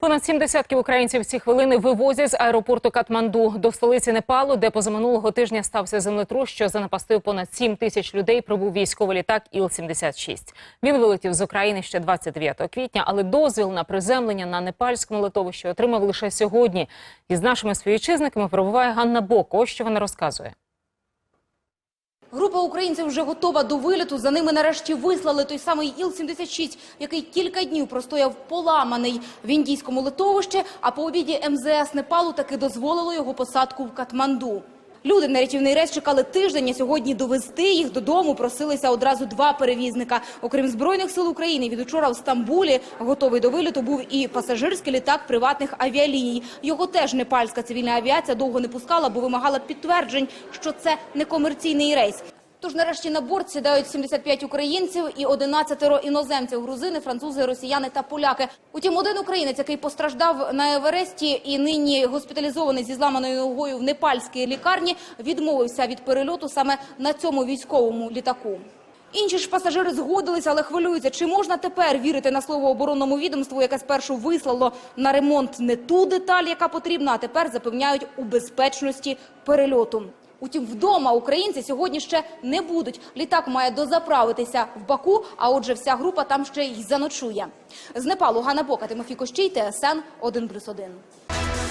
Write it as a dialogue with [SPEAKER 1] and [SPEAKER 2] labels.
[SPEAKER 1] Понад сім десятків українців ці хвилини вивозять з аеропорту Катманду до столиці Непалу, де позаминулого тижня стався землетрус, що занапастив понад 7 тисяч людей. Прибув військовий літак Іл-76. Він вилетів з України ще 29 квітня, але дозвіл на приземлення на непальському литовищі отримав лише сьогодні. І з нашими співвітчизниками пробуває Ганна Бок. Ось що вона розказує.
[SPEAKER 2] Група українців вже готова до виліту. За ними нарешті вислали той самий Іл-76, який кілька днів простояв поламаний в індійському литовищі, а по обіді МЗС Непалу таки дозволило його посадку в Катманду. Люди на рятівний рейс чекали тиждень, а сьогодні довезти їх додому просилися одразу два перевізника. Окрім Збройних сил України, від учора в Стамбулі готовий до виліту був і пасажирський літак приватних авіаліній. Його теж непальська цивільна авіація довго не пускала, бо вимагала підтверджень, що це не комерційний рейс. Тож нарешті на борт сідають 75 українців і 11 іноземців – грузини, французи, росіяни та поляки. Утім, один українець, який постраждав на Евересті і нині госпіталізований зі зламаною ногою в непальській лікарні, відмовився від перельоту саме на цьому військовому літаку. Інші ж пасажири згодилися, але хвилюються, чи можна тепер вірити на слово оборонному відомству, яке спершу вислало на ремонт не ту деталь, яка потрібна, а тепер запевняють у безпечності перельоту. Утім, вдома українці сьогодні ще не будуть. Літак має дозаправитися в Баку, а отже, вся група там ще й заночує. З Непалу Ганна Бока, Тимофій Кощій, ТСН 1+,1.